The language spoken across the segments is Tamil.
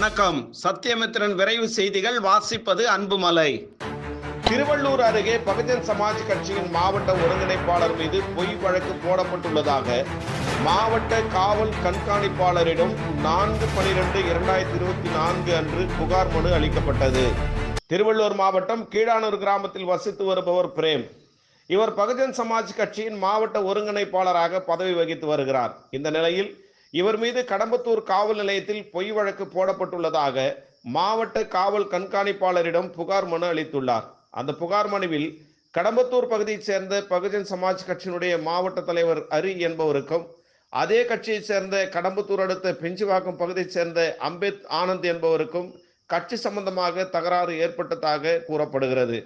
வணக்கம். சத்தியமித்திரன் விரைவு செய்திகள். வாசிப்பது அன்புமலை. திருவள்ளூர் அருகே பகுஜன் சமாஜ் கட்சியின் மாவட்ட ஒருங்கிணைப்பாளர் மீது பொய் வழக்கு போடப்பட்டுள்ளதாக மாவட்ட காவல் கண்காணிப்பாளரிடம் நான்கு பனிரெண்டு இரண்டாயிரத்தி இருபத்தி நான்கு அன்று புகார் மனு அளிக்கப்பட்டது. திருவள்ளூர் மாவட்டம் கீழானூர் கிராமத்தில் வசித்து வருபவர் பிரேம். இவர் பகுஜன் சமாஜ் கட்சியின் மாவட்ட ஒருங்கிணைப்பாளராக பதவி வகித்து வருகிறார். இந்த நிலையில் இவர் மீது கடம்பத்தூர் காவல் நிலையத்தில் பொய் வழக்கு போடப்பட்டுள்ளதாக மாவட்ட காவல் கண்காணிப்பாளரிடம் புகார் மனு அளித்துள்ளார். அந்த புகார் மனுவில் கடம்பத்தூர் பகுதியைச் சேர்ந்த பகுஜன் சமாஜ் கட்சியினுடைய மாவட்ட தலைவர் அரி என்பவருக்கும் அதே கட்சியைச் சேர்ந்த கடம்பத்தூர் அடுத்த பெஞ்சுவாக்கம் பகுதியைச் சேர்ந்த அம்பேத் ஆனந்த் என்பவருக்கும் கட்சி சம்பந்தமாக தகராறு ஏற்பட்டதாக கூறப்படுகிறது.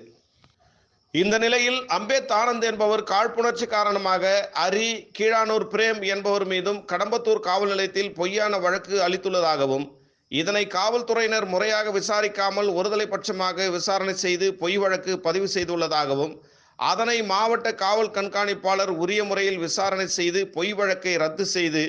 இந்த நிலையில் அம்பேத் ஆனந்த் என்பவர் காழ்ப்புணர்ச்சி காரணமாக அரி கீழானூர் பிரேம் என்பவர் மீதும் கடம்பத்தூர் காவல் நிலையத்தில் பொய்யான வழக்கு அளித்துள்ளதாகவும் இதனை காவல்துறையினர் முறையாக விசாரிக்காமல் ஒருதலை பட்சமாக விசாரணை செய்து பொய் வழக்கு பதிவு செய்துள்ளதாகவும் அதனை மாவட்ட காவல் கண்காணிப்பாளர் உரிய முறையில் விசாரணை செய்து பொய் வழக்கை ரத்து செய்து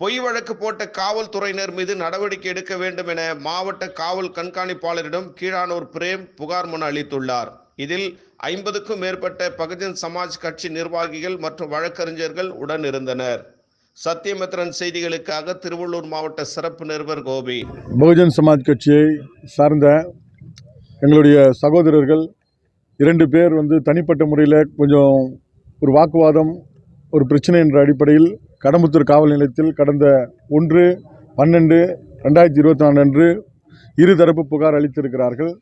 பொய் வழக்கு போட்ட காவல்துறையினர் மீது நடவடிக்கை எடுக்க வேண்டும் என மாவட்ட காவல் கண்காணிப்பாளரிடம் கீழானூர் பிரேம் புகார் மனு அளித்துள்ளார். இதில் ஐம்பதுக்கும் மேற்பட்ட பகுஜன் சமாஜ் கட்சி நிர்வாகிகள் மற்றும் வழக்கறிஞர்கள் உடன் இருந்தனர் சத்தியமித்ரன் செய்திகளுக்காக திருவள்ளூர் மாவட்ட சிறப்பு நிருபர் கோபி. பகுஜன் சமாஜ் கட்சியை சார்ந்த எங்களுடைய சகோதரர்கள் இரண்டு பேர் வந்து தனிப்பட்ட முறையில் கொஞ்சம் ஒரு வாக்குவாதம் ஒரு பிரச்சனை என்ற அடிப்படையில் கடம்புத்தூர் காவல் நிலையத்தில் கடந்த ஒன்று பன்னெண்டு ரெண்டாயிரத்தி இருபத்தி நாலு அன்று இருதரப்பு புகார் அளித்திருக்கிறார்கள்.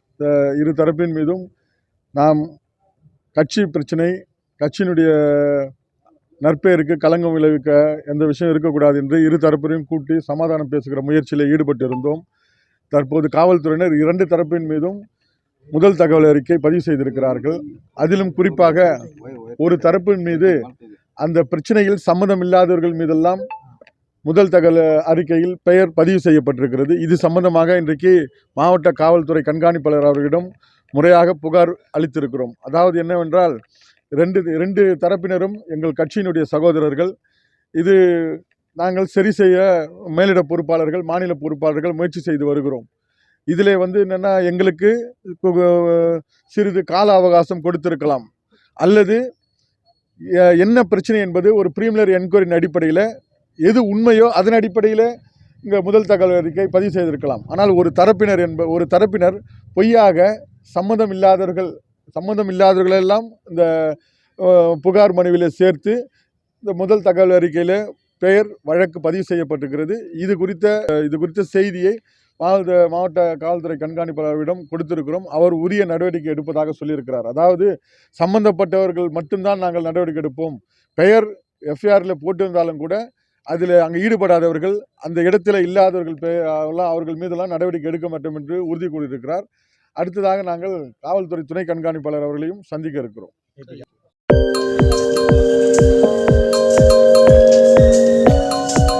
இரு தரப்பின் மீதும் நாம் கட்சி பிரச்சனை கட்சியினுடைய நற்பெயருக்கு களங்கம் விளைவிக்க எந்த விஷயம் இருக்கக்கூடாது என்று இரு தரப்பினையும் கூட்டி சமாதானம் பேசுகிற முயற்சியில் ஈடுபட்டிருந்தோம். தற்போது காவல்துறையினர் இரண்டு தரப்பின் மீதும் முதல் தகவல் அறிக்கை பதிவு செய்திருக்கிறார்கள். அதிலும் குறிப்பாக ஒரு தரப்பின் மீது அந்த பிரச்சனையில் சம்மதம் இல்லாதவர்கள் மீதெல்லாம் முதல் தகவல் அறிக்கையில் பெயர் பதிவு செய்யப்பட்டிருக்கிறது. இது சம்பந்தமாக இன்றைக்கு மாவட்ட காவல்துறை கண்காணிப்பாளர் அவர்களிடம் முறையாக புகார் அளித்திருக்கிறோம். அதாவது என்னவென்றால் ரெண்டு ரெண்டு தரப்பினரும் எங்கள் கட்சியினுடைய சகோதரர்கள். இது நாங்கள் சரி செய்ய மேலிட பொறுப்பாளர்கள் மாநில பொறுப்பாளர்கள் முயற்சி செய்து வருகிறோம். இதில் வந்து என்னென்னா எங்களுக்கு சிறிது கால அவகாசம் கொடுத்திருக்கலாம். அல்லது என்ன பிரச்சனை என்பது ஒரு ப்ரீமியர் என்கொயரின் அடிப்படையில் எது உண்மையோ அதன் அடிப்படையில் இங்கே முதல் தகவல் அறிக்கை பதிவு செய்திருக்கலாம். ஆனால் ஒரு தரப்பினர் என்ப ஒரு தரப்பினர் பொய்யாக சம்மந்தம் இல்லாதவர்கள் சம்மந்தம் இல்லாதவர்களெல்லாம் இந்த புகார் மனுவில் சேர்த்து இந்த முதல் தகவல் அறிக்கையில் பெயர் வழக்கு பதிவு செய்யப்பட்டிருக்கிறது. இது குறித்த இது குறித்த செய்தியை மாவட்ட மாவட்ட காவல்துறை கண்காணிப்பாளரிடம் கொடுத்திருக்கிறோம். அவர் உரிய நடவடிக்கை எடுப்பதாக சொல்லியிருக்கிறார். அதாவது சம்பந்தப்பட்டவர்கள் மட்டும்தான் நாங்கள் நடவடிக்கை எடுப்போம். பெயர் எஃப்ஐஆரில் போட்டிருந்தாலும் கூட அதில் அங்கே ஈடுபடாதவர்கள் அந்த இடத்துல இல்லாதவர்கள் பெ- அவர்கள் மீதெல்லாம் நடவடிக்கை எடுக்க மாட்டோம் என்று உறுதி கூறியிருக்கிறார். அடுத்ததாக நாங்கள் காவல்துறை துணை கண்காணிப்பாளர் அவர்களையும் சந்திக்க இருக்கிறோம்.